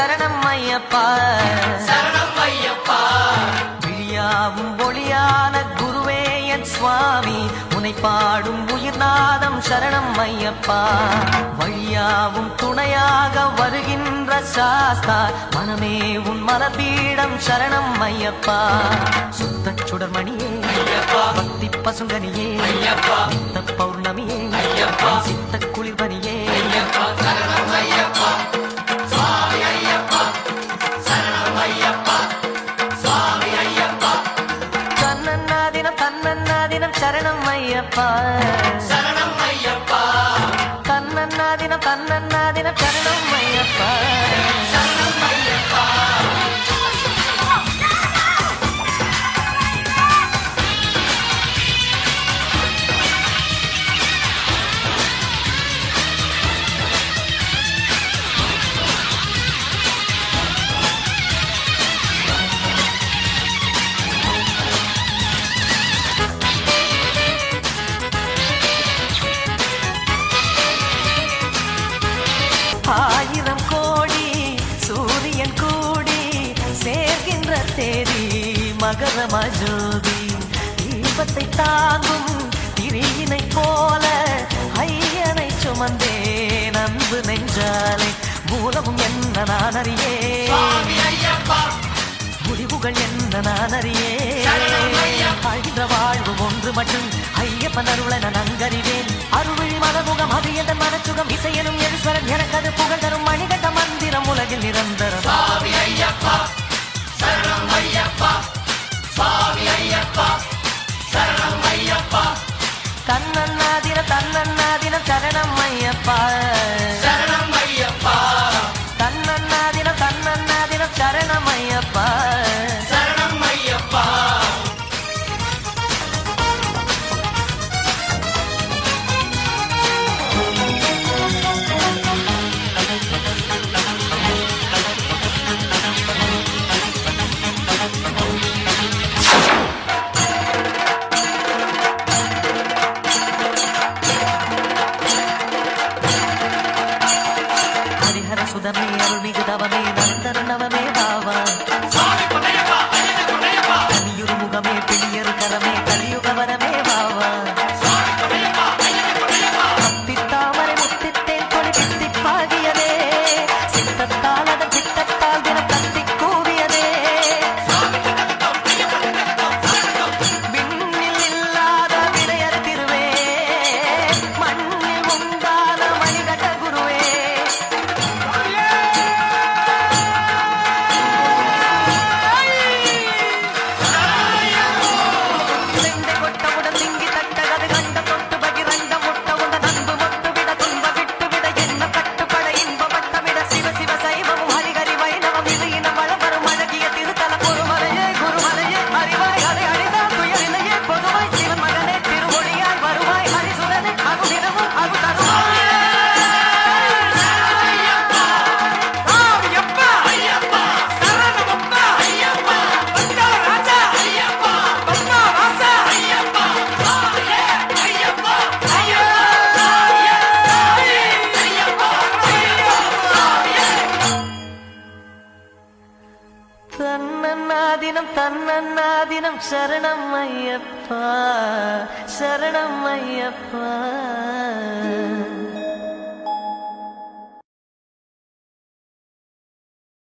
சரணம் ஐயப்பா சரணம் ஐயப்பா விழியாவும் ஒளியான குருவே என் சுவாமி. உனை பாடும் உயிர்நாதம் சரணம் ஐயப்பா வழியாவும் துணையாக வருகின்ற சாஸ்தா. மனமே உன் மரபீடம் சரணம் ஐயப்பா சுத்த சுடர்மணியே பக்தி பசுங்கனியே. பௌர்ணமியே சித்த சரணம் ஐயப்பா. சரணம் ஐயப்பா. கண்ணன்னாதின கண்ணன்னாதின சரணம் தேதி மகரமாய் ஜோதி தீபத்தை தாங்கும் திரியினை போல ஐயனை சுமந்தே நம்பு நெஞ்சாலே. மூலமும் என்ன நான் அறியே? முடிவுகள் என்ன நான் அறியே? அழிந்த வாழ்வு ஒன்று மட்டும் ஐயப்பன் அருளன நங்கறிவே fire. அருள்மிகு தவமே. சரணம் தன்னன்னாதினம் சரணம் ஐயப்பா சரணம் ஐயப்பா.